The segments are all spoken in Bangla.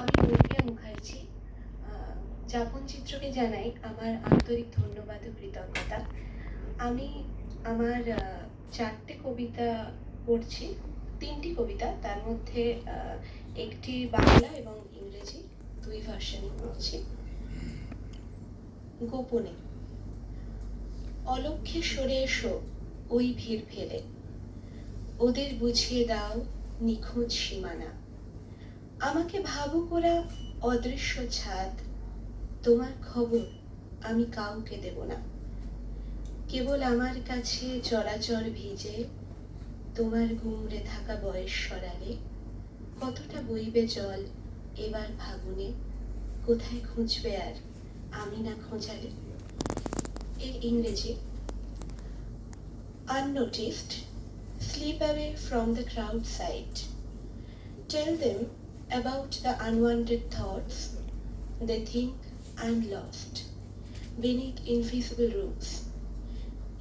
আমি মৌপিয়া মুখার্জি যাপন চিত্রকে জানাই আমার আন্তরিক ধন্যবাদ ও কৃতজ্ঞতা। আমি আমার চারটে কবিতা পড়ছি, তিনটি কবিতা, তার মধ্যে একটি বাংলা এবং ইংরেজি দুই ভার্সনই পড়ছি। গোপনে, অলক্ষ্যে সরে এসো ওই ভিড় ফেলে, ওদের বুঝিয়ে দাও নিখোঁজ সীমানা। আমাকে ভাবুক ওরা অদৃশ্য ছাদ। তোমার খবর আমি কাউকে দেব না। কেবল আমার কাছে চলাচল ভিজে, তোমার ঘুমড়ে থাকা বয়স সরালে, কতটা বইবে জল এবার ভাগুনে কোথায় খুঁজবে আর আমি না খোঁজালে? এর ইংরেজি। Unnoticed slip away from the crowd sight tell them about the unwanted thoughts they think I'm lost beneath invisible roofs.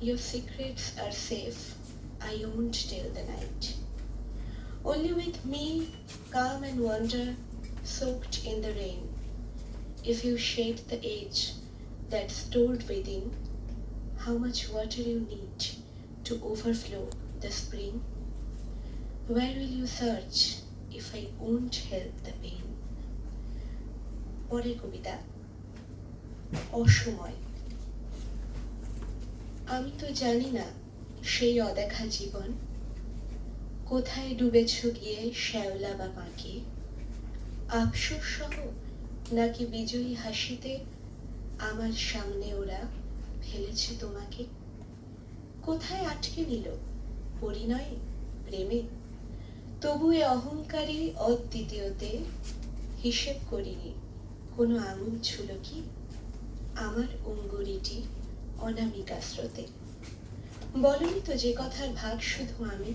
Your secrets are safe, I won't tell the night. Only with me, calm and wonder, soaked in the rain. If you shade the edge that's stored within, how much water you need to overflow the spring? Where will you search if I won't help the pain? পরের কবিতা, অসময়। আমি তো জানি না সেই অদেখা জীবন, কোথায় ডুবেছ গিয়ে শ্যাওলা বা পাঁকে আফসোস সহ নাকি বিজয়ী হাসিতে আমার সামনে ওরা ফেলেছে তোমাকে? কোথায় আটকে নিল পরিণয়ে প্রেমে? তবু এ অহংকারী অদ্বিতীয়তে হিসেব করিনি। কোনো আঙুল ছুলো কি? আমার অঙ্গুরিটি অনামিকা স্রোতে। বলনি তো যে কথার ভাগ শুধু আমি।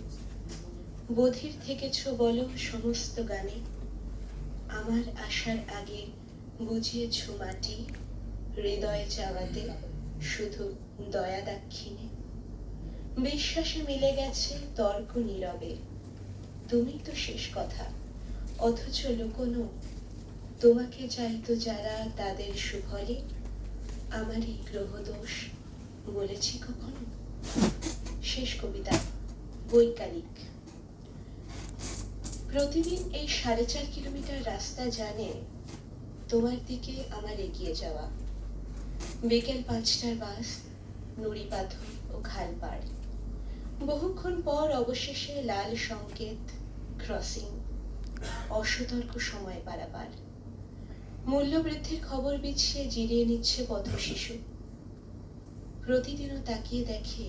বধির থেকেছ বলো সমস্ত গানে। আমার আসার আগে বুঝিয়েছ মাটি। হৃদয়ে চাওয়াতে শুধু দয়া দাক্ষিণে। বিশ্বাসে মিলে গেছে তর্ক নীরবে। তুমি তো শেষ কথা। অথচ লুকোনো, তোমাকে চাইতো যারা তাদের সুফলে আমার এই গ্রহদোষ বলেছি কখনো? শেষ কবিতা বৈকালিক প্রতিদিন এই সাড়ে চার কিলোমিটার রাস্তা জানে তোমার দিকে আমার এগিয়ে যাওয়া। বিকেল পাঁচটার বাস, নুড়ি পাথর ও খাল পাড়। বহুক্ষণ পর অবশেষে লাল সংকেত ক্রসিং অসতর্ক সময় পারাপার মূল্যবৃদ্ধির খবর বিছিয়ে জিরিয়ে নিচ্ছে পথ শিশু প্রতিদিনও তাকিয়ে দেখে,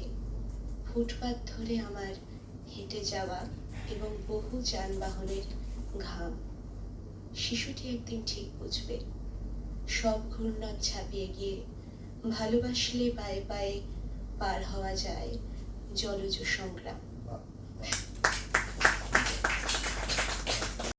ফুটপাত ধরে আমার হেঁটে যাওয়া এবং বহু যানবাহনের ঘাম। শিশুটি একদিন ঠিক বুঝবে, সব ঘূর্ণন ছাপিয়ে গিয়ে ভালোবাসলে পায়ে পায়ে পার হওয়া যায় জলজ সংগ্রাম।